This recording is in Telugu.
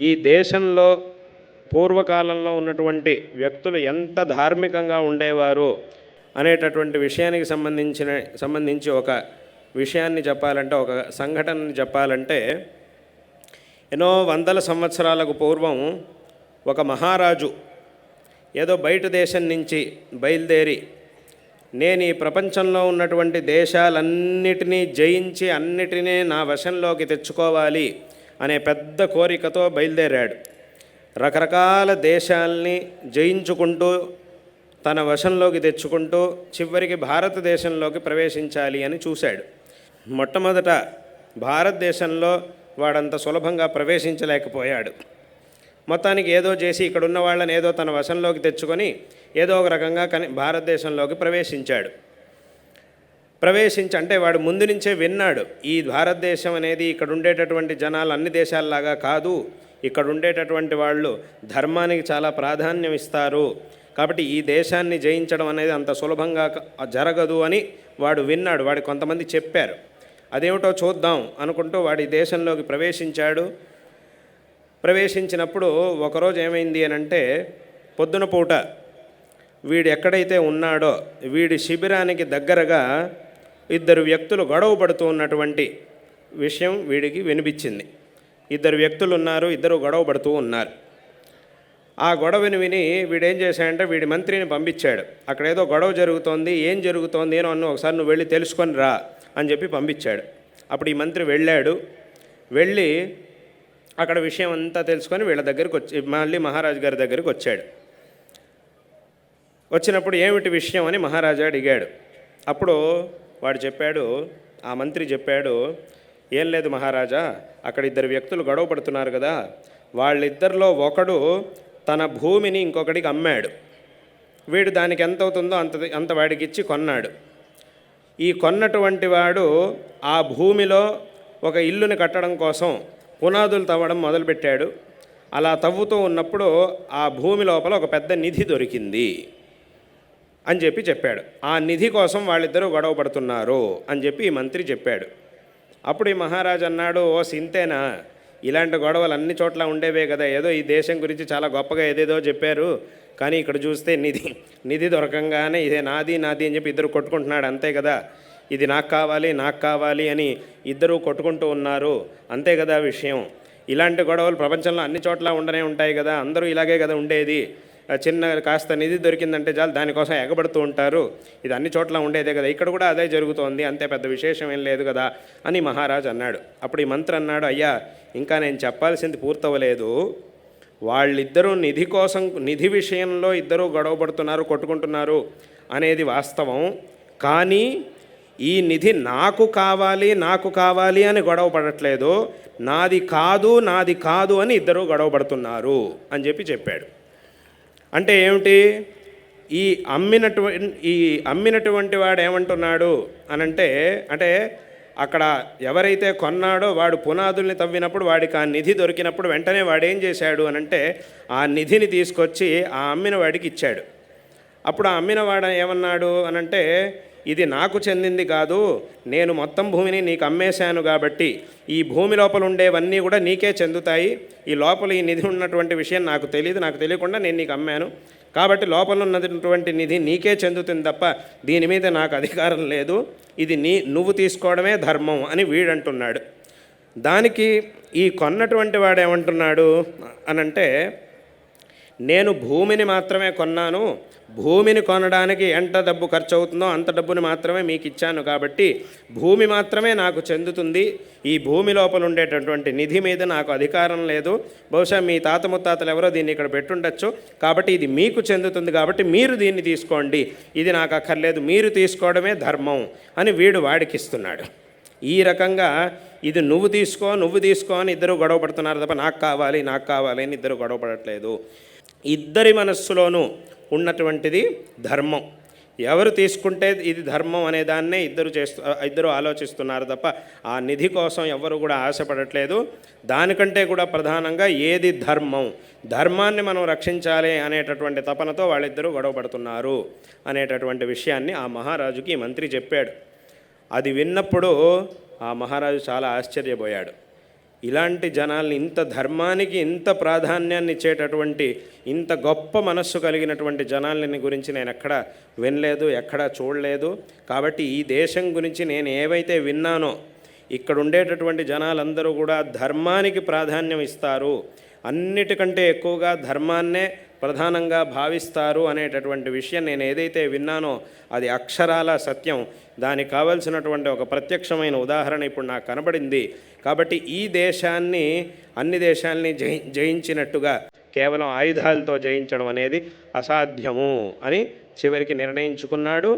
ఈ దేశంలో పూర్వకాలంలో ఉన్నటువంటి వ్యక్తులు ఎంత ధార్మికంగా ఉండేవారు అనేటటువంటి విషయానికి సంబంధించిన సంబంధించి ఒక విషయాన్ని చెప్పాలంటే ఒక సంఘటనని చెప్పాలంటే ఎన్నో వందల సంవత్సరాలకు పూర్వం ఒక మహారాజు ఏదో బయట దేశం నుంచి బయలుదేరి నేను ఈ ప్రపంచంలో ఉన్నటువంటి దేశాలన్నిటినీ జయించి అన్నిటినీ నా వశంలోకి తెచ్చుకోవాలి అనే పెద్ద కోరికతో బయలుదేరాడు. రకరకాల దేశాల్ని జయించుకుంటూ తన వశంలోకి తెచ్చుకుంటూ చివరికి భారతదేశంలోకి ప్రవేశించాలి అని చూశాడు. మొట్టమొదట భారతదేశంలో వాడంత సులభంగా ప్రవేశించలేకపోయాడు. మొత్తానికి ఏదో చేసి ఇక్కడ ఉన్న వాళ్ళని ఏదో తన వశంలోకి తెచ్చుకొని ఏదో ఒక రకంగా కని భారతదేశంలోకి ప్రవేశించాడు. ప్రవేశించి అంటే వాడు ముందు నుంచే విన్నాడు. ఈ భారతదేశం అనేది ఇక్కడ ఉండేటటువంటి జనాలు అన్ని దేశాల్లాగా కాదు. ఇక్కడ ఉండేటటువంటి వాళ్ళు ధర్మానికి చాలా ప్రాధాన్యం ఇస్తారు. కాబట్టి ఈ దేశాన్ని జయించడం అనేది అంత సులభంగా జరగదు అని వాడు విన్నాడు. వాడు కొంతమంది చెప్పారు. అదేమిటో చూద్దాం అనుకుంటూ వాడి దేశంలోకి ప్రవేశించాడు. ప్రవేశించినప్పుడు ఒకరోజు ఏమైంది అని అంటే పొద్దున పూట వీడు ఎక్కడైతే ఉన్నాడో వీడి శిబిరానికి దగ్గరగా ఇద్దరు వ్యక్తులు గొడవ పడుతూ ఉన్నటువంటి విషయం వీడికి వినిపించింది. ఇద్దరు వ్యక్తులు ఉన్నారు ఇద్దరు గొడవ పడుతూ ఉన్నారు. ఆ గొడవని విని వీడేం చేశాడంటే వీడి మంత్రిని పంపించాడు. అక్కడ ఏదో గొడవ జరుగుతోంది ఏం జరుగుతోంది ఏనో అన్న ఒకసారి నువ్వు వెళ్ళి తెలుసుకొని రా అని చెప్పి పంపించాడు. అప్పుడు ఈ మంత్రి వెళ్ళాడు. వెళ్ళి అక్కడ విషయం అంతా తెలుసుకొని వీళ్ళ దగ్గరికి వచ్చి మళ్ళీ మహారాజు గారి దగ్గరికి వచ్చాడు. వచ్చినప్పుడు ఏమిటి విషయం అని మహారాజా అడిగాడు. అప్పుడు వాడు చెప్పాడు ఆ మంత్రి చెప్పాడు ఏం లేదు మహారాజా అక్కడ ఇద్దరు వ్యక్తులు గొడవ పడుతున్నారు కదా వాళ్ళిద్దరిలో ఒకడు తన భూమిని ఇంకొకడికి అమ్మాడు. వీడు దానికి ఎంత అవుతుందో అంత అంత వాడికి ఇచ్చి కొన్నాడు. ఈ కొన్నటువంటి వాడు ఆ భూమిలో ఒక ఇల్లుని కట్టడం కోసం పునాదులు తవ్వడం మొదలుపెట్టాడు. అలా తవ్వుతూ ఉన్నప్పుడు ఆ భూమి లోపల ఒక పెద్ద నిధి దొరికింది. అని చెప్పి చెప్పాడు. ఆ నిధి కోసం వాళ్ళిద్దరూ గొడవ పడుతున్నారు అని చెప్పి ఈ మంత్రి చెప్పాడు. అప్పుడు ఈ మహారాజు అన్నాడు ఓ సింతేనా ఇలాంటి గొడవలు అన్ని చోట్ల ఉండేవే కదా ఏదో ఈ దేశం గురించి చాలా గొప్పగా ఏదేదో చెప్పారు. కానీ ఇక్కడ చూస్తే నిధి నిధి దొరకంగానే ఇదే నాది నాది అని చెప్పి ఇద్దరు కొట్టుకుంటున్నాడు అంతే కదా. ఇది నాకు కావాలి నాకు కావాలి అని ఇద్దరూ కొట్టుకుంటూ ఉన్నారు. అంతే కదా విషయం. ఇలాంటి గొడవలు ప్రపంచంలో అన్ని చోట్ల ఉండనే ఉంటాయి కదా అందరూ ఇలాగే కదా ఉండేది. చిన్న కాస్త నిధి దొరికిందంటే చాలు దానికోసం ఎగబడుతూ ఉంటారు. ఇది అన్ని చోట్ల ఉండేదే కదా ఇక్కడ కూడా అదే జరుగుతోంది అంతే పెద్ద విశేషం ఏం లేదు కదా అని మహారాజు అన్నాడు. అప్పుడు ఈ మంత్రి అన్నాడు అయ్యా ఇంకా నేను చెప్పాల్సింది పూర్తవలేదు వాళ్ళిద్దరూ నిధి కోసం నిధి విషయంలో ఇద్దరూ గొడవపడుతున్నారు కొట్టుకుంటున్నారు అనేది వాస్తవం. కానీ ఈ నిధి నాకు కావాలి నాకు కావాలి అని గొడవ పడట్లేదు. నాది కాదు నాది కాదు అని ఇద్దరు గొడవ పడుతున్నారు అని చెప్పి చెప్పాడు. అంటే ఏమిటి? ఈ అమ్మినటువంటి ఈ అమ్మినటువంటి వాడు ఏమంటున్నాడు అనంటే అంటే అక్కడ ఎవరైతే కొన్నాడో వాడు పునాదుల్ని తవ్వినప్పుడు వాడికి ఆ నిధి దొరికినప్పుడు వెంటనే వాడు ఏం చేశాడు అనంటే ఆ నిధిని తీసుకొచ్చి ఆ అమ్మిన వాడికి ఇచ్చాడు. అప్పుడు ఆ అమ్మినవాడు ఏమన్నాడు అనంటే ఇది నాకు చెందింది కాదు నేను మొత్తం భూమిని నీకు అమ్మేశాను కాబట్టి. ఈ భూమి లోపల ఉండేవన్నీ కూడా నీకే చెందుతాయి. ఈ లోపల ఈ నిధి ఉన్నటువంటి విషయం నాకు తెలియదు నాకు తెలియకుండా నేను నీకు అమ్మాను. కాబట్టి లోపల ఉన్నటువంటి నిధి నీకే చెందుతుంది తప్ప దీని మీద నాకు అధికారం లేదు. ఇది నీ నువ్వు తీసుకోవడమే ధర్మం అని వీడంటున్నాడు. దానికి ఈ కొన్నటువంటి వాడు ఏమంటున్నాడు అనంటే నేను భూమిని మాత్రమే కొన్నాను. భూమిని కొనడానికి ఎంత డబ్బు ఖర్చు అవుతుందో అంత డబ్బుని మాత్రమే మీకు ఇచ్చాను కాబట్టి భూమి మాత్రమే నాకు చెందుతుంది. ఈ భూమి లోపల ఉండేటటువంటి నిధి మీద నాకు అధికారం లేదు. బహుశా మీ తాత ముత్తాతలు ఎవరో దీన్ని ఇక్కడ పెట్టుండొచ్చు. కాబట్టి ఇది మీకు చెందుతుంది కాబట్టి మీరు దీన్ని తీసుకోండి. ఇది నాకు అక్కర్లేదు. మీరు తీసుకోవడమే ధర్మం అని వీడు వాడికి ఇస్తున్నాడు. ఈ రకంగా ఇది నువ్వు తీసుకో నువ్వు తీసుకో అని ఇద్దరు గొడవ పడుతున్నారు తప్ప నాకు కావాలి నాకు కావాలి అని ఇద్దరు గొడవ పడట్లేదు. ఇద్దరి మనస్సులోనూ ఉన్నటువంటిది ధర్మం. ఎవరు తీసుకుంటే ఇది ధర్మం అనే దాన్నే ఇద్దరు చేస్తూ ఇద్దరు ఆలోచిస్తున్నారు తప్ప ఆ నిధి కోసం ఎవరు కూడా ఆశపడట్లేదు. దానికంటే కూడా ప్రధానంగా ఏది ధర్మం? ధర్మాన్ని మనం రక్షించాలి అనేటటువంటి తపనతో వాళ్ళిద్దరూ గొడవపడుతున్నారు అనేటటువంటి విషయాన్ని ఆ మహారాజుకి మంత్రి చెప్పాడు. అది విన్నప్పుడు ఆ మహారాజు చాలా ఆశ్చర్యపోయాడు. ఇలాంటి జనాల్ని ఇంత ధర్మానికి ఇంత ప్రాధాన్యాన్ని ఇచ్చేటటువంటి ఇంత గొప్ప మనస్సు కలిగినటువంటి జనాలని గురించి నేను ఎక్కడ వినలేదు ఎక్కడా చూడలేదు. కాబట్టి ఈ దేశం గురించి నేను ఏవైతే విన్నానో ఇక్కడ ఉండేటటువంటి జనాలందరూ కూడా ధర్మానికి ప్రాధాన్యం ఇస్తారు. అన్నిటికంటే ఎక్కువగా ధర్మాన్నే ప్రధానంగా భావిస్తారు అనేటటువంటి విషయం నేను ఏదైతే విన్నానో అది అక్షరాల సత్యం. దానికి కావలసినటువంటి ఒక ప్రత్యక్షమైన ఉదాహరణ ఇప్పుడు నాకు కనబడింది. కాబట్టి ఈ దేశాన్ని అన్ని దేశాల్ని జయి జయించినట్టుగా కేవలం ఆయుధాలతో జయించడం అనేది అసాధ్యము అని చివరికి నిర్ణయించుకున్నాడు.